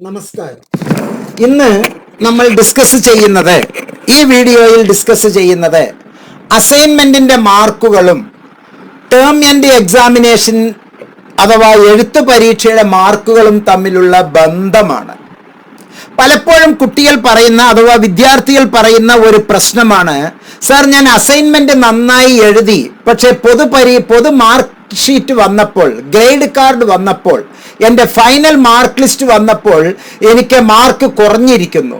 നമസ്കാരം. ഇന്ന് നമ്മൾ ഡിസ്കസ് ചെയ്യുന്നത് ഈ വീഡിയോയിൽ ഡിസ്കസ് ചെയ്യുന്നത് അസൈൻമെന്റിന്റെ മാർക്കുകളും ടേം ആൻഡ് എക്സാമിനേഷൻ അഥവാ എഴുത്തു പരീക്ഷയുടെ മാർക്കുകളും തമ്മിലുള്ള ബന്ധമാണ്. പലപ്പോഴും കുട്ടികൾ പറയുന്ന അഥവാ വിദ്യാർത്ഥികൾ പറയുന്ന ഒരു പ്രശ്നമാണ് സാർ ഞാൻ അസൈൻമെന്റ് നന്നായി എഴുതി പക്ഷെ പൊതുപരി പൊതു മാർക്ക് ഷീറ്റ് വന്നപ്പോൾ ഗ്രേഡ് കാർഡ് വന്നപ്പോൾ എന്റെ ഫൈനൽ മാർക്ക് ലിസ്റ്റ് വന്നപ്പോൾ എനിക്ക് മാർക്ക് കുറഞ്ഞിരിക്കുന്നു.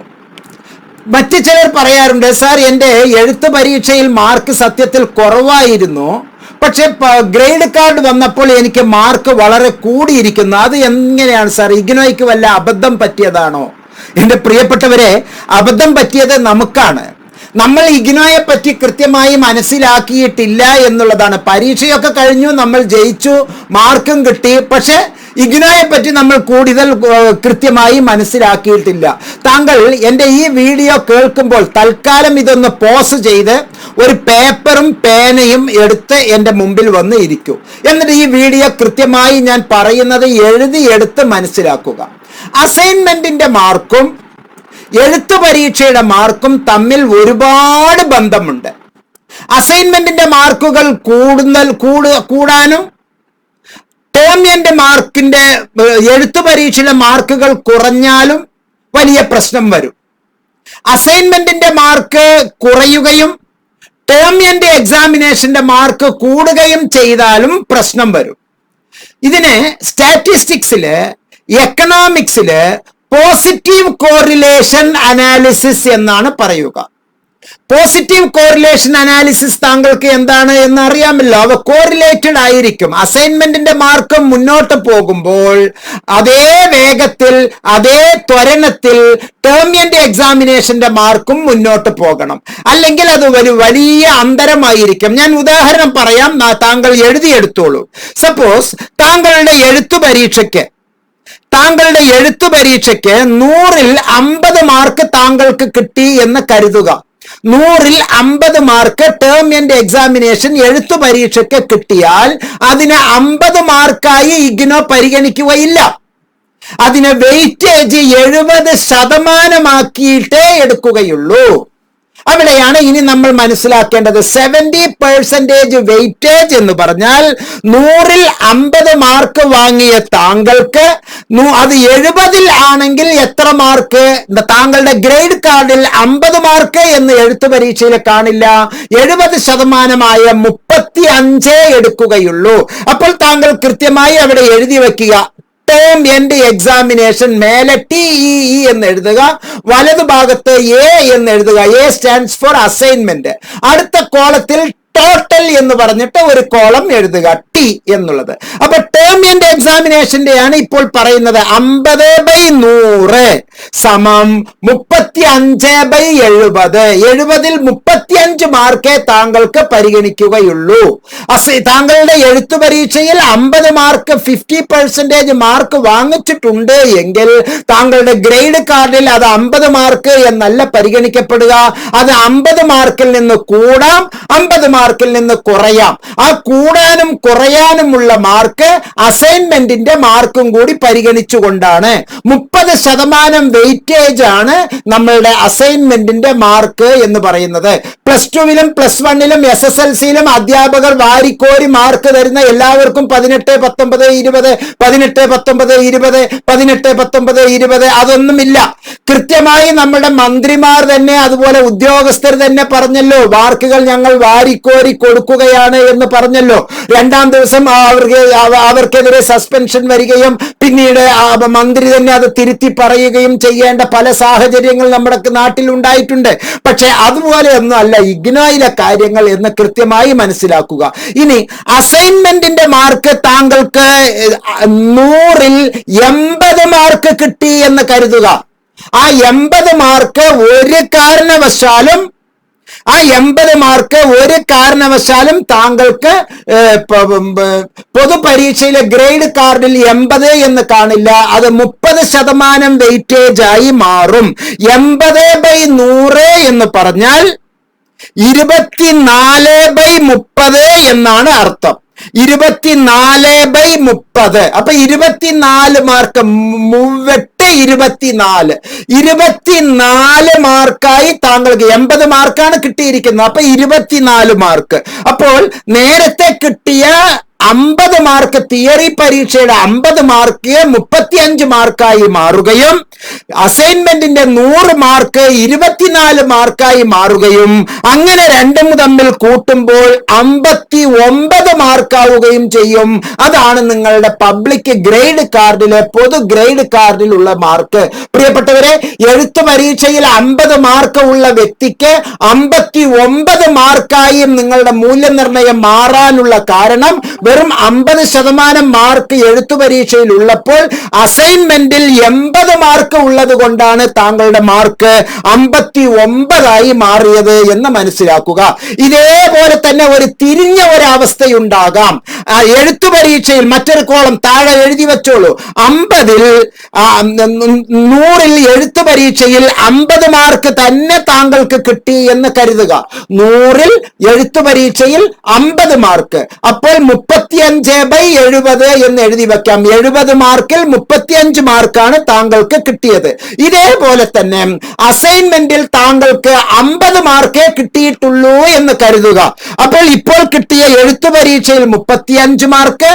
മറ്റു ചിലർ പറയാറുണ്ട് സാർ എന്റെ എഴുത്ത് പരീക്ഷയിൽ മാർക്ക് സത്യത്തിൽ കുറവായിരുന്നു. പക്ഷേ ഗ്രേഡ് കാർഡ് വന്നപ്പോൾ എനിക്ക് മാർക്ക് വളരെ കൂടിയിരിക്കുന്നു. അത് എങ്ങനെയാണ് സാർ ഇഗ്നോയ്ക്ക് വല്ല അബദ്ധം പറ്റിയതാണോ? എന്റെ പ്രിയപ്പെട്ടവരെ അബദ്ധം പറ്റിയത് നമുക്കാണ്. നമ്മൾ ഇഗ്നോയെ പറ്റി കൃത്യമായി മനസ്സിലാക്കിയിട്ടില്ല എന്നുള്ളതാണ്. പരീക്ഷയൊക്കെ കഴിഞ്ഞു നമ്മൾ ജയിച്ചു മാർക്കും കിട്ടി. പക്ഷെ ഇഗ്നോയെ പറ്റി നമ്മൾ കൂടുതൽ കൃത്യമായി മനസ്സിലാക്കിയിട്ടില്ല. താങ്കൾ എന്റെ ഈ വീഡിയോ കേൾക്കുമ്പോൾ തൽക്കാലം ഇതൊന്ന് പോസ് ചെയ്ത് ഒരു പേപ്പറും പേനയും എടുത്ത് എന്റെ മുമ്പിൽ വന്ന് ഇരിക്കൂ. എന്നിട്ട് ഈ വീഡിയോ കൃത്യമായി ഞാൻ പറയുന്നത് എഴുതി എടുത്ത് മനസ്സിലാക്കുക. അസൈൻമെന്റിന്റെ മാർക്കും എഴുത്തു പരീക്ഷയുടെ മാർക്കും തമ്മിൽ ഒരുപാട് ബന്ധമുണ്ട്. അസൈൻമെന്റിന്റെ മാർക്കുകൾ കൂടുന്ന കൂടു കൂടാനും ടോമിയന്റെ മാർക്കിന്റെ എഴുത്തു പരീക്ഷയുടെ മാർക്കുകൾ കുറഞ്ഞാലും വലിയ പ്രശ്നം വരും. അസൈൻമെന്റിന്റെ മാർക്ക് കുറയുകയും ടോമിയന്റെ എക്സാമിനേഷന്റെ മാർക്ക് കൂടുകയും ചെയ്താലും പ്രശ്നം വരും. ഇതിനെ സ്റ്റാറ്റിസ്റ്റിക്സിൽ എക്കണോമിക്സിൽ പോസിറ്റീവ് കോറിലേഷൻ അനാലിസിസ് എന്നാണ് പറയുക. പോസിറ്റീവ് കോറിലേഷൻ അനാലിസിസ് താങ്കൾക്ക് എന്താണ് എന്ന് അറിയാമല്ലോ. അവ കോറിലേറ്റഡ് ആയിരിക്കും. അസൈൻമെന്റിന്റെ മാർക്ക് മുന്നോട്ട് പോകുമ്പോൾ അതേ വേഗത്തിൽ അതേ ത്വരണത്തിൽ ടേമിയന്റെ എക്സാമിനേഷന്റെ മാർക്കും മുന്നോട്ട് പോകണം. അല്ലെങ്കിൽ അത് ഒരു വലിയ അന്തരമായിരിക്കും. ഞാൻ ഉദാഹരണം പറയാം. താങ്കൾ എഴുതിയെടുത്തോളൂ. സപ്പോസ് താങ്കളുടെ എഴുത്തു പരീക്ഷയ്ക്ക് താങ്കളുടെ എഴുത്തു പരീക്ഷയ്ക്ക് നൂറിൽ അമ്പത് മാർക്ക് താങ്കൾക്ക് കിട്ടി എന്ന് കരുതുക. നൂറിൽ അമ്പത് മാർക്ക് ടേം എൻഡ് എക്സാമിനേഷൻ എഴുത്തു പരീക്ഷയ്ക്ക് കിട്ടിയാൽ അതിന് അമ്പത് മാർക്കായി ഇഗ്നോ പരിഗണിക്കുകയില്ല. അതിന് വെയിറ്റേജ് എഴുപത് ശതമാനമാക്കിയിട്ടേ എടുക്കുകയുള്ളൂ. അവിടെയാണ് ഇനി നമ്മൾ മനസ്സിലാക്കേണ്ടത്. സെവന്റി പെർസെന്റേജ് വെയിറ്റേജ് എന്ന് പറഞ്ഞാൽ നൂറിൽ അമ്പത് മാർക്ക് വാങ്ങിയ താങ്കൾക്ക് അത് എഴുപതിൽ ആണെങ്കിൽ എത്ര മാർക്ക് താങ്കളുടെ ഗ്രേഡ് കാർഡിൽ അമ്പത് മാർക്ക് എന്ന് എഴുത്തു പരീക്ഷയിൽ കാണില്ല. എഴുപത് ശതമാനമായ മുപ്പത്തി അഞ്ചേ എടുക്കുകയുള്ളൂ. അപ്പോൾ താങ്കൾ കൃത്യമായി അവിടെ എഴുതി വെക്കുക ടേം എൻഡ് എക്സാമിനേഷൻ മേലെ ടി ഇ ഇ എന്ന് എഴുതുക വലതു ഭാഗത്ത് എ എന്ന് എഴുതുക. എ സ്റ്റാൻഡ്സ് ഫോർ അസൈൻമെന്റ് അടുത്ത കോളത്തിൽ ടോട്ടൽ എന്ന് പറഞ്ഞിട്ട് ഒരു കോളം എഴുതുക. ടി എന്നുള്ളത്. അപ്പൊ ടേം എൻഡ് എക്സാമിനേഷന്റെ ആണ് ഇപ്പോൾ പറയുന്നത് അമ്പത് ബൈ നൂറ് സമം മുപ്പത്തി അഞ്ച് ബൈ എഴുപത്. എഴുപതിൽ മുപ്പത്തി അഞ്ച് മാർക്കേ താങ്കൾക്ക് പരിഗണിക്കുകയുള്ളൂ. താങ്കളുടെ എഴുത്തു പരീക്ഷയിൽ അമ്പത് മാർക്ക് ഫിഫ്റ്റി പെർസെന്റേജ് മാർക്ക് വാങ്ങിച്ചിട്ടുണ്ട് എങ്കിൽ താങ്കളുടെ ഗ്രേഡ് കാർഡിൽ അത് അമ്പത് മാർക്ക് എന്നല്ല പരിഗണിക്കപ്പെടുക. അത് അമ്പത് മാർക്കിൽ നിന്ന് കൂടാം അമ്പത് മാർക്കിൽ നിന്ന് കുറയാം. ആ കൂടാനും കുറയാനുമുള്ള മാർക്ക് അസൈൻമെന്റിന്റെ മാർക്കും കൂടി പരിഗണിച്ചുകൊണ്ടാണ്. മുപ്പത് ശതമാനം വെയിറ്റേജ് ആണ് നമ്മളുടെ അസൈൻമെന്റിന്റെ മാർക്ക് എന്ന് പറയുന്നത്. പ്ലസ് ടുവിലും പ്ലസ് വണ്ണിലും എസ് എസ് എൽ സിയിലും അധ്യാപകർ വാരിക്കോരി മാർക്ക് തരുന്ന എല്ലാവർക്കും പതിനെട്ട് പത്തൊമ്പത് ഇരുപത് പതിനെട്ട് പത്തൊമ്പത് ഇരുപത് പതിനെട്ട് പത്തൊമ്പത് ഇരുപത് അതൊന്നുമില്ല. കൃത്യമായി നമ്മുടെ മന്ത്രിമാർ തന്നെ അതുപോലെ ഉദ്യോഗസ്ഥർ തന്നെ പറഞ്ഞല്ലോ മാർക്കുകൾ ഞങ്ങൾ വാരിക്കോരി കൊടുക്കുകയാണ് എന്ന് പറഞ്ഞല്ലോ. രണ്ടാം ദിവസം അവർക്ക് അവ- അവർക്കെതിരെ സസ്പെൻഷൻ വരികയും പിന്നീട് മന്ത്രി തന്നെ അത് തിരുത്തി പറയുകയും ചെയ്യേണ്ട പല സാഹചര്യങ്ങൾ നമ്മുടെ നാട്ടിൽ ഉണ്ടായിട്ടുണ്ട്. പക്ഷെ അതുപോലെ ഒന്നും അല്ല ഇഗ്നോയിലെ കാര്യങ്ങൾ എന്ന് കൃത്യമായി മനസ്സിലാക്കുക. ഇനി അസൈൻമെന്റിന്റെ മാർക്ക് താങ്കൾക്ക് നൂറിൽ എൺപത് മാർക്ക് കിട്ടി എന്ന് കരുതുക. ആ എൺപത് മാർക്ക് ഒരു കാരണവശാലും ആ എൺപത് മാർക്ക് ഒരു കാരണവശാലും താങ്കൾക്ക് പൊതുപരീക്ഷയിലെ ഗ്രേഡ് കാർഡിൽ എൺപത് എന്ന് കാണില്ല. അത് മുപ്പത് ശതമാനം വെയിറ്റേജ് ആയി മാറും. എൺപത് ബൈ നൂറ് എന്ന് പറഞ്ഞാൽ ഇരുപത്തിനാല് ബൈ മുപ്പത് എന്നാണ് അർത്ഥം. ഇരുപത്തിനാല് ബൈ മുപ്പത്. അപ്പൊ ഇരുപത്തിനാല് മാർക്ക് മൂവെട്ട് ഇരുപത്തിനാല്. ഇരുപത്തിനാല് മാർക്കായി താങ്കൾക്ക് എൺപത് മാർക്കാണ് കിട്ടിയിരിക്കുന്നത്. അപ്പൊ ഇരുപത്തിനാല് മാർക്ക്. അപ്പോൾ നേരത്തെ കിട്ടിയ അമ്പത് മാർക്ക് തിയറി പരീക്ഷയുടെ അമ്പത് മാർക്ക് മുപ്പത്തിയഞ്ച് മാർക്കായി മാറുകയും അസൈൻമെന്റിന്റെ നൂറ് മാർക്ക് ഇരുപത്തിനാല് മാർക്കായി മാറുകയും അങ്ങനെ രണ്ടും തമ്മിൽ കൂട്ടുമ്പോൾ അമ്പത്തി ഒമ്പത് മാർക്കാവുകയും ചെയ്യും. അതാണ് നിങ്ങളുടെ പബ്ലിക് ഗ്രേഡ് കാർഡിലെ പൊതു ഗ്രേഡ് കാർഡിലുള്ള മാർക്ക് പ്രിയപ്പെട്ടവരെ എഴുത്ത് പരീക്ഷയിൽ അമ്പത് മാർക്ക് ഉള്ള വ്യക്തിക്ക് അമ്പത്തി ഒമ്പത് മാർക്കായും നിങ്ങളുടെ മൂല്യനിർണയം മാറാനുള്ള കാരണം വെറും അമ്പത് ശതമാനം മാർക്ക് എഴുത്തു പരീക്ഷയിൽ ഉള്ളപ്പോൾ അസൈൻമെന്റിൽ എൺപത് മാർക്ക് ഉള്ളത് കൊണ്ടാണ് താങ്കളുടെ മാർക്ക് അമ്പത്തി ഒമ്പതായി മാറിയത് എന്ന് മനസ്സിലാക്കുക. ഇതേപോലെ തന്നെ ഒരു തിരിഞ്ഞ ഒരവസ്ഥയുണ്ടാകാം. എഴുത്തു പരീക്ഷയിൽ മറ്റൊരു കോളം താഴെ എഴുതി വെച്ചോളൂ. അമ്പതിൽ നൂറിൽ എഴുത്തു പരീക്ഷയിൽ അമ്പത് മാർക്ക് തന്നെ താങ്കൾക്ക് കിട്ടി എന്ന് കരുതുക. നൂറിൽ എഴുത്തു പരീക്ഷയിൽ അമ്പത് മാർക്ക് അപ്പോൾ മുപ്പത്തിയഞ്ച് ബൈ എഴുപത് എന്ന് എഴുതി വെക്കാം. എഴുപത് മാർക്കിൽ മുപ്പത്തിയഞ്ച് മാർക്കാണ് താങ്കൾക്ക് കിട്ടിയത്. ഇതേപോലെ തന്നെ അസൈൻമെന്റിൽ താങ്കൾക്ക് അമ്പത് മാർക്കേ കിട്ടിയിട്ടുള്ളൂ എന്ന് കരുതുക. അപ്പോൾ ഇപ്പോൾ കിട്ടിയ എഴുത്തു പരീക്ഷയിൽ മുപ്പത്തിയഞ്ച് മാർക്ക്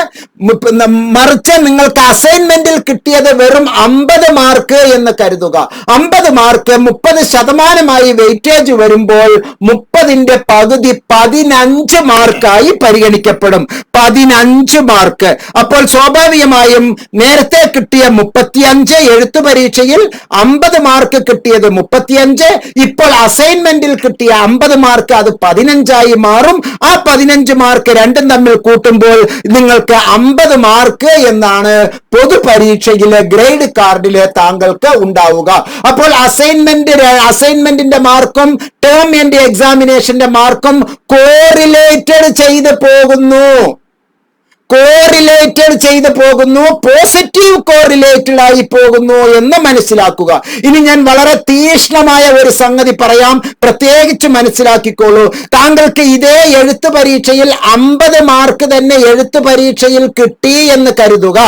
മറിച്ച് നിങ്ങൾക്ക് അസൈൻമെന്റിൽ കിട്ടിയത് വെറും അമ്പത് മാർക്ക് എന്ന് കരുതുക. അമ്പത് മാർക്ക് മുപ്പത് ശതമാനമായി വെയിറ്റേജ് വരുമ്പോൾ മുപ്പതിന്റെ പകുതി പതിനഞ്ച് മാർക്കായി പരിഗണിക്കപ്പെടും. പതിനഞ്ച് മാർക്ക്. അപ്പോൾ സ്വാഭാവികമായും നേരത്തെ കിട്ടിയ മുപ്പത്തിയഞ്ച് എഴുത്ത് പരീക്ഷയിൽ അമ്പത് മാർക്ക് കിട്ടിയത് മുപ്പത്തിയഞ്ച്. ഇപ്പോൾ അസൈൻമെന്റിൽ കിട്ടിയ അമ്പത് മാർക്ക് അത് പതിനഞ്ചായി മാറും. ആ പതിനഞ്ച് മാർക്ക് രണ്ടും തമ്മിൽ കൂട്ടുമ്പോൾ നിങ്ങൾക്ക് അമ്പത് മാർക്ക് എന്നാണ് പൊതുപരീക്ഷയിലെ ഗ്രേഡ് കാർഡിൽ താങ്കൾക്ക് ഉണ്ടാവുക. അപ്പോൾ അസൈൻമെന്റ് അസൈൻമെന്റിന്റെ മാർക്കും ടേം എൻഡ് എക്സാമിനേഷന്റെ മാർക്കും കോറിലേറ്റഡ് ചെയ്ത് പോകുന്നു. കോറിലേറ്റഡ് ചെയ്ത് പോകുന്നു പോസിറ്റീവ് കോറിലേറ്റഡ് ആയി പോകുന്നു എന്ന് മനസ്സിലാക്കുക. ഇനി ഞാൻ വളരെ തീക്ഷ്ണമായ ഒരു സംഗതി പറയാം. പ്രത്യേകിച്ച് മനസ്സിലാക്കിക്കോളൂ. താങ്കൾക്ക് ഇതേ എഴുത്ത് പരീക്ഷയിൽ അമ്പത് മാർക്ക് തന്നെ എഴുത്ത് പരീക്ഷയിൽ കിട്ടി എന്ന് കരുതുക.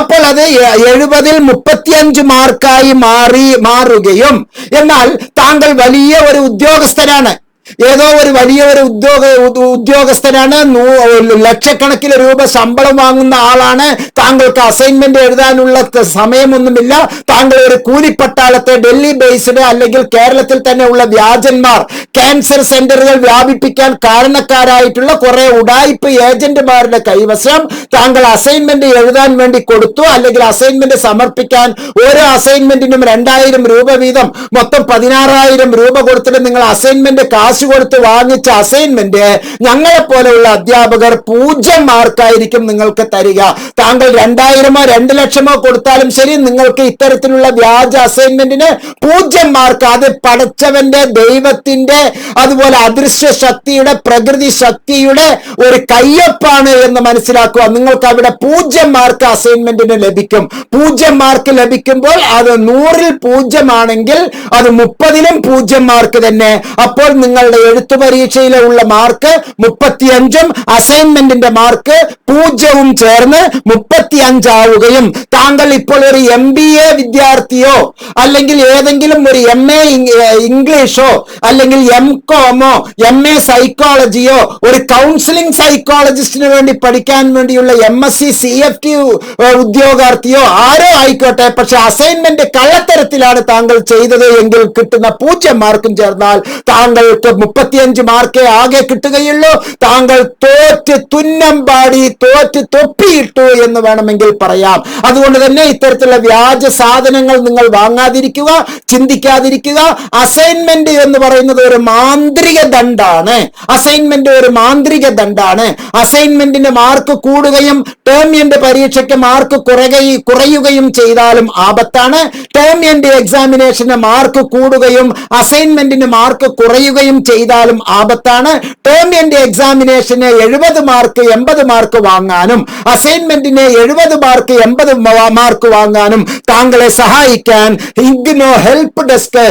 അപ്പോൾ അത് എഴുപതിൽ മുപ്പത്തിയഞ്ച് മാർക്കായി മാറി മാറുകയും എന്നാൽ താങ്കൾ വലിയ ഒരു ഉദ്യോഗസ്ഥനാണ്. ഏതോ ഒരു വലിയ ഒരു ഉദ്യോഗ ഉദ്യോഗസ്ഥനാണ്. ലക്ഷക്കണക്കിന് രൂപ ശമ്പളം വാങ്ങുന്ന ആളാണ്. താങ്കൾക്ക് അസൈൻമെന്റ് എഴുതാനുള്ള സമയമൊന്നുമില്ല. താങ്കൾ ഒരു കൂലിപ്പട്ടാളത്തെ ഡൽഹി ബേസ്ഡ് അല്ലെങ്കിൽ കേരളത്തിൽ തന്നെ ഉള്ള വ്യാജന്മാർ ക്യാൻസർ സെന്ററുകൾ വ്യാപിപ്പിക്കാൻ കാരണക്കാരായിട്ടുള്ള കുറെ ഉടായ്പ ഏജന്റുമാരുടെ കൈവശം താങ്കൾ അസൈൻമെന്റ് എഴുതാൻ വേണ്ടി കൊടുത്തു അല്ലെങ്കിൽ അസൈൻമെന്റ് സമർപ്പിക്കാൻ ഓരോ അസൈൻമെന്റിനും രണ്ടായിരം രൂപ വീതം മൊത്തം പതിനാറായിരം രൂപ കൊടുത്തിട്ട് നിങ്ങൾ അസൈൻമെന്റ് കാശ് കൊടുത്ത് വാങ്ങിച്ച അസൈൻമെന്റ് ഞങ്ങളെ പോലെയുള്ള അധ്യാപകർ പൂജ്യം മാർക്കായിരിക്കും നിങ്ങൾക്ക് തരിക. താങ്കൾ രണ്ടായിരമോ രണ്ട് ലക്ഷമോ കൊടുത്താലും ശരി നിങ്ങൾക്ക് ഇത്തരത്തിലുള്ള വ്യാജ അസൈൻമെന്റിന് പൂജ്യം മാർക്ക്. അത് പടച്ചവന്റെ ദൈവത്തിന്റെ അതുപോലെ അദൃശ്യ ശക്തിയുടെ പ്രകൃതി ശക്തിയുടെ ഒരു കയ്യൊപ്പാണ് എന്ന് മനസ്സിലാക്കുക. നിങ്ങൾക്ക് അവിടെ പൂജ്യം മാർക്ക് അസൈൻമെന്റിന് ലഭിക്കും. പൂജ്യം മാർക്ക് ലഭിക്കുമ്പോൾ അത് നൂറിൽ പൂജ്യമാണെങ്കിൽ അത് മുപ്പതിലും പൂജ്യം മാർക്ക് തന്നെ. അപ്പോൾ നിങ്ങളുടെ എഴുത്തു പരീക്ഷയിലെ ഉള്ള മാർക്ക് മുപ്പത്തിയഞ്ചും അസൈൻമെന്റിന്റെ മാർക്ക് പൂജ്യവും ചേർന്ന് മുപ്പത്തിയഞ്ചാവുകയും. താങ്കൾ ഇപ്പോൾ ഒരു എം ബി എ വിദ്യാർത്ഥിയോ അല്ലെങ്കിൽ ഏതെങ്കിലും ഒരു എം എ ഇംഗ്ലീഷോ അല്ലെങ്കിൽ എം കോമോ എം എ സൈക്കോളജിയോ ഒരു കൗൺസിലിംഗ് സൈക്കോളജിസ്റ്റിന് വേണ്ടി പഠിക്കാൻ വേണ്ടിയുള്ള M S C C F T ഉദ്യോഗാർത്ഥിയോ ആരോ ആയിക്കോട്ടെ. പക്ഷെ അസൈൻമെന്റ് കള്ളത്തരത്തിലാണ് താങ്കൾ ചെയ്തത് എങ്കിൽ കിട്ടുന്ന പൂജ്യം മാർക്കും ചേർന്നാൽ താങ്കൾക്ക് മുപ്പത്തിയഞ്ച് മാർക്കേ ആകെ കിട്ടുകയുള്ളൂ. താങ്കൾ തോറ്റ് തുന്നം പാടി തോറ്റ് തൊപ്പിയിട്ടു എന്ന് വേണമെങ്കിൽ പറയാം. അതുകൊണ്ട് തന്നെ ഇത്തരത്തിലുള്ള വ്യാജ സാധനങ്ങൾ നിങ്ങൾ വാങ്ങാതിരിക്കുക ചിന്തിക്കാതിരിക്കുക. അസൈൻമെന്റ് എന്ന് പറയുന്നത് ഒരു മാന്ത്രിക ദണ്ഡാണ് അസൈൻമെന്റ് ഒരു മാന്ത്രിക ദണ്ഡാണ് അസൈൻമെന്റിന്റെ മാർക്ക് കൂടുകയും ടേം എൻഡ് പരീക്ഷയ്ക്ക് മാർക്ക് കുറയുകയും കുറയുകയും ചെയ്താലും ആപത്താണ്. ടേം എൻഡ് എക്സാമിനേഷന് മാർക്ക് കൂടുകയും അസൈൻമെന്റിന് മാർക്ക് കുറയുകയും ചെയ്താലും ആപത്താണ്. ടേം എൻഡ് എക്സാമിനേഷന് എഴുപത് മാർക്ക് എൺപത് മാർക്ക് വാങ്ങാനും അസൈൻമെന്റിന് എഴുപത് മാർക്ക് എൺപത് മാർക്ക് വാങ്ങാനും താങ്കളെ സഹായിക്കാൻ ഇഗ്നോ ഹെൽപ്പ് ഡെസ്ക്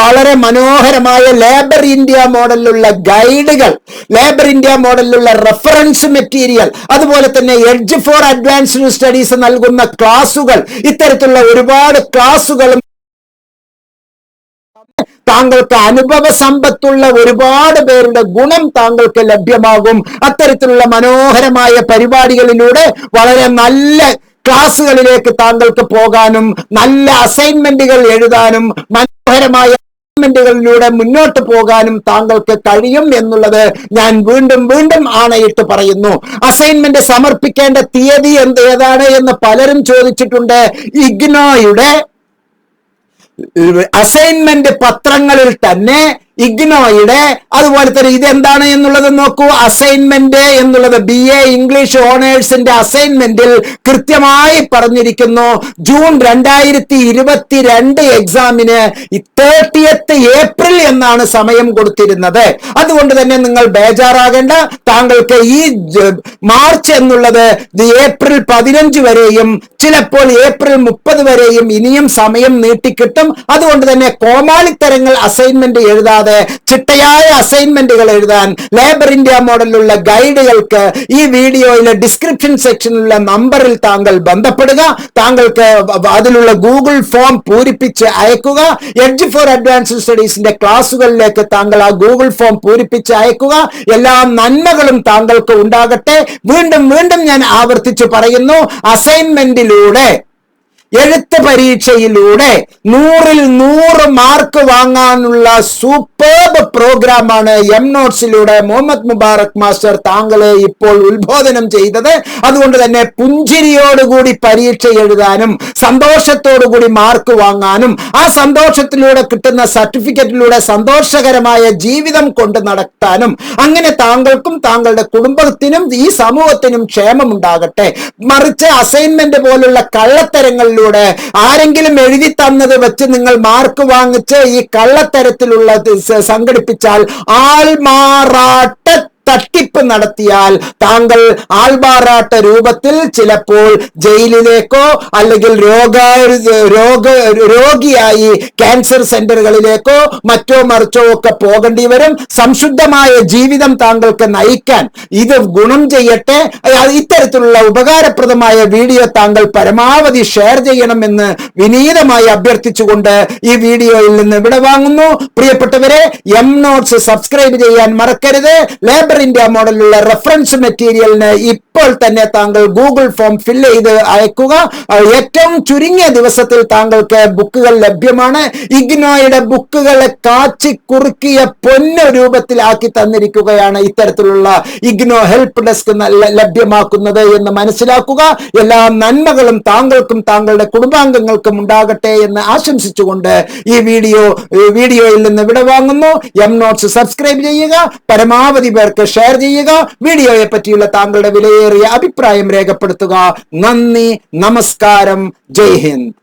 വളരെ മനോഹരമായ ലേബർ ഇന്ത്യ മോഡലിലുള്ള ഗൈഡുകൾ ലേബർ ഇന്ത്യ മോഡലിലുള്ള റെഫറൻസ് മെറ്റീരിയൽ അതുപോലെ തന്നെ എഡ്ജ് ഫോർ അഡ്വാൻസ്ഡ് സ്റ്റഡീസ് നൽകുന്ന ക്ലാസുകൾ ഇത്തരത്തിലുള്ള ഒരുപാട് ക്ലാസുകളും താങ്കൾക്ക് അനുഭവ സമ്പത്തുള്ള ഒരുപാട് പേരുടെ ഗുണം താങ്കൾക്ക് ലഭ്യമാകും. അത്തരത്തിലുള്ള മനോഹരമായ പരിപാടികളിലൂടെ വളരെ നല്ല ക്ലാസ്സുകളിലേക്ക് താങ്കൾക്ക് പോകാനും നല്ല അസൈൻമെന്റുകൾ എഴുതാനും മനോഹരമായ അസൈൻമെന്റുകളിലൂടെ മുന്നോട്ട് പോകാനും താങ്കൾക്ക് കഴിയും എന്നുള്ളത് ഞാൻ വീണ്ടും വീണ്ടും ആണയിട്ട് പറയുന്നു. അസൈൻമെന്റ് സമർപ്പിക്കേണ്ട തീയതി എന്ത് ഏതാണ് എന്ന് പലരും ചോദിച്ചിട്ടുണ്ട്. ഇഗ്നോയുടെ അസൈൻമെന്റ് പത്രങ്ങളിൽ തന്നെ ഇഗ്നോയുടെ അതുപോലെ തന്നെ ഇതെന്താണ് എന്നുള്ളത് നോക്കൂ. അസൈൻമെന്റ് എന്നുള്ളത് ബി എ ഇംഗ്ലീഷ് ഓണേഴ്സിന്റെ അസൈൻമെന്റിൽ കൃത്യമായി പറഞ്ഞിരിക്കുന്നു. ജൂൺ രണ്ടായിരത്തി ഇരുപത്തിരണ്ട് എക്സാമിന് തേർട്ടിയത്ത് ഏപ്രിൽ എന്നാണ് സമയം കൊടുത്തിരുന്നത്. അതുകൊണ്ട് തന്നെ നിങ്ങൾ ബേജാറാകേണ്ട. താങ്കൾക്ക് ഈ മാർച്ച് എന്നുള്ളത് ഏപ്രിൽ പതിനഞ്ച് വരെയും ചിലപ്പോൾ ഏപ്രിൽ മുപ്പത് വരെയും ഇനിയും സമയം നീട്ടിക്കിട്ടും. അതുകൊണ്ട് തന്നെ കോമാളിത്തരങ്ങൾ അസൈൻമെന്റ് എഴുതാതെ ചിട്ടയായ അസൈൻമെന്റുകൾ എഴുതാൻ ലേബർ ഇന്ത്യ മോഡലിലുള്ള ഗൈഡുകൾക്ക് ഈ വീഡിയോയിലെ ഡിസ്ക്രിപ്ഷൻ സെക്ഷനിലുള്ള നമ്പറിൽ താങ്കൾ ബന്ധപ്പെടുക. താങ്കൾക്ക് അതിലുള്ള ഗൂഗിൾ ഫോം പൂരിപ്പിച്ച് അയക്കുക. എഡ്ജ് ഫോർ അഡ്വാൻസ്ഡ് സ്റ്റഡീസിന്റെ ക്ലാസ്സുകളിലേക്ക് താങ്കൾ ആ ഗൂഗിൾ ഫോം പൂരിപ്പിച്ച് അയക്കുക. എല്ലാ നന്മകളും താങ്കൾക്ക് ഉണ്ടാകട്ടെ. വീണ്ടും വീണ്ടും ഞാൻ ആവർത്തിച്ചു പറയുന്നു. അസൈൻമെന്റിലൂടെ എഴുത്ത് പരീക്ഷയിലൂടെ നൂറിൽ നൂറ് മാർക്ക് വാങ്ങാനുള്ള സൂപ്പർബ് പ്രോഗ്രാമാണ് എം നോട്ട്സിലൂടെ മുഹമ്മദ് മുബാറക് മാസ്റ്റർ താങ്കളെ ഇപ്പോൾ ഉത്ബോധനം ചെയ്തത്. അതുകൊണ്ട് തന്നെ പുഞ്ചിരിയോടുകൂടി പരീക്ഷ എഴുതാനും സന്തോഷത്തോടുകൂടി മാർക്ക് വാങ്ങാനും ആ സന്തോഷത്തിലൂടെ കിട്ടുന്ന സർട്ടിഫിക്കറ്റിലൂടെ സന്തോഷകരമായ ജീവിതം കൊണ്ട് നടത്താനും അങ്ങനെ താങ്കൾക്കും താങ്കളുടെ കുടുംബത്തിനും ഈ സമൂഹത്തിനും ക്ഷേമമുണ്ടാകട്ടെ. മറിച്ച് അസൈൻമെന്റ് പോലുള്ള കള്ളത്തരങ്ങളിൽ ഇതിലൂടെ ആരെങ്കിലും എഴുതി തന്നത് വെച്ച് നിങ്ങൾ മാർക്ക് വാങ്ങിച്ച് ഈ കള്ളത്തരത്തിലുള്ള സംഘടിപ്പിച്ചാൽ ആൾമാറാട്ട തട്ടിപ്പ് നടത്തിയാൽ താങ്കൾ ആൾമാറാട്ട രൂപത്തിൽ ചിലപ്പോൾ ജയിലിലേക്കോ അല്ലെങ്കിൽ രോഗ രോഗ രോഗിയായി ക്യാൻസർ സെന്ററുകളിലേക്കോ മറ്റോ മറിച്ചോ ഒക്കെ പോകേണ്ടി വരും. സംശുദ്ധമായ ജീവിതം താങ്കൾക്ക് നയിക്കാൻ ഇത് ഗുണം ചെയ്യട്ടെ. ഇത്തരത്തിലുള്ള ഉപകാരപ്രദമായ വീഡിയോ താങ്കൾ പരമാവധി ഷെയർ ചെയ്യണമെന്ന് വിനീതമായി അഭ്യർത്ഥിച്ചുകൊണ്ട് ഈ വീഡിയോയിൽ നിന്ന് ഇവിടെ വാങ്ങുന്നു പ്രിയപ്പെട്ടവരെ എം നോട്ട്സ് സബ്സ്ക്രൈബ് ചെയ്യാൻ മറക്കരുത്. ലേബർ ഇന്ത്യ മോഡലിലുള്ള റെഫറൻസ് മെറ്റീരിയലിന് ഇപ്പോൾ തന്നെ താങ്കൾ ഗൂഗിൾ ഫോം ഫിൽ ചെയ്ത് അയക്കുക. ഏറ്റവും ചുരുങ്ങിയ ദിവസത്തിൽ താങ്കൾക്ക് ബുക്കുകൾ ലഭ്യമാണ്. ഇഗ്നോയുടെ ബുക്കുകളെ കാച്ചി കുറുക്കിയ പൊന്ന രൂപത്തിലാക്കി തന്നിരിക്കുകയാണ് ഇത്തരത്തിലുള്ള ഇഗ്നോ ഹെൽപ്പ് ഡെസ്ക് ലഭ്യമാക്കുന്നത് എന്ന് മനസ്സിലാക്കുക. എല്ലാ നന്മകളും താങ്കൾക്കും താങ്കളുടെ കുടുംബാംഗങ്ങൾക്കും ഉണ്ടാകട്ടെ എന്ന് ആശംസിച്ചുകൊണ്ട് ഈ വീഡിയോ വീഡിയോയിൽ നിന്ന് വിടവാങ്ങുന്നു. എം നോട്ട്സ് സബ്സ്ക്രൈബ് ചെയ്യുക. പരമാവധി പേർക്ക് ഷെയർ ചെയ്യുക. വീഡിയോയെ പറ്റിയുള്ള താങ്കളുടെ വിലയേറിയ അഭിപ്രായം രേഖപ്പെടുത്തുക. നന്ദി നമസ്കാരം. ജയ് ഹിന്ദ്.